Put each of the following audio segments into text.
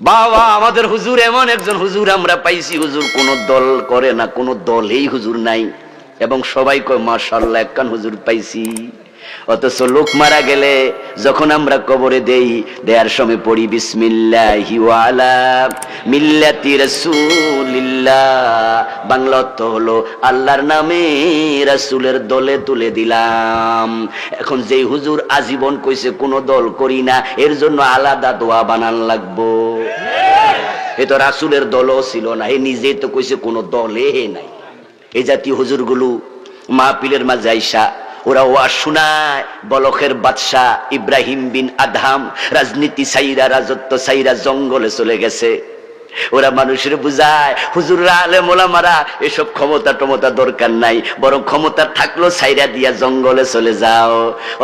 বাবা, আমাদের হুজুর এমন একজন হুজুর আমরা পাইছি, হুজুর কোন দল করে না, কোন দলেই হুজুর নাই। এবং সবাই কয় মাশাল্লাহ একখান হুজুর পাইছি। অথচ লোক মারা গেলে যখন আমরা কবরে দেই, দেয়ার সময় পড়ি, বিসমিল্লাহি মিল্লাতি রাসূলিল্লাহ। বাংলা অর্থ হলো, আল্লাহর নামে রাসূলের দলে তুলে দিলাম। এখন যেই হুজুর আজীবন কইছে, কোনো দল করি না, এর জন্য আলাদা দোয়া বানান লাগবো। এ তো রাসুলের দলও ছিল না, এ নিজে তো কইছে কোনো দলে নাই। এই জাতীয় হুজুরগুলো মাহপিলের মাঝে আইসা, ওরা ওয়া শুনায়, বলখের বাদশাহ ইব্রাহিম বিন আধাম রাজনীতি সাইরা রাজত্ব সাইরা জঙ্গলে চলে গেছে। ওরা মানুষের বুঝায়। হুজুররা আলে মোলামারা এসব ক্ষমতা টমতা দরকার নাই, বরং ক্ষমতা থাকল সাইরা দিয়া জঙ্গলে চলে যাও।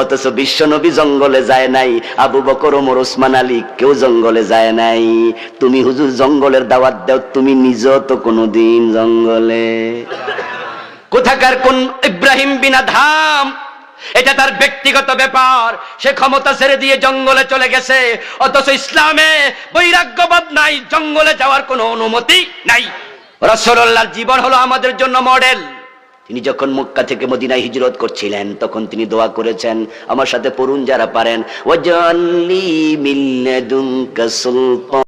অথচ বিশ্বনবী জঙ্গলে যায় নাই, আবু বকর, ওমর, ওসমান, আলী কেউ জঙ্গলে যায় নাই। তুমি হুজুর জঙ্গলের দাওয়াত দাও, তুমি নিজেও তো কোনোদিন জঙ্গলে। কোথাকার কোন ইব্রাহিম বিনা ধাম? এটা তার ব্যক্তিগত ব্যাপার। সে ক্ষমতা ছেড়ে দিয়ে জঙ্গলে চলে গেছে। অথচ ইসলামে বৈরাগ্যবাদ নাই, জঙ্গলে যাওয়ার কোনো অনুমতি নাই। রসল্লাহর জীবন হলো আমাদের জন্য মডেল। তিনি যখন মক্কা থেকে মদিনায় হিজরত করছিলেন, তখন তিনি দোয়া করেছেন, আমার সাথে পড়ুন যারা পারেন। ওয়াজাল্লি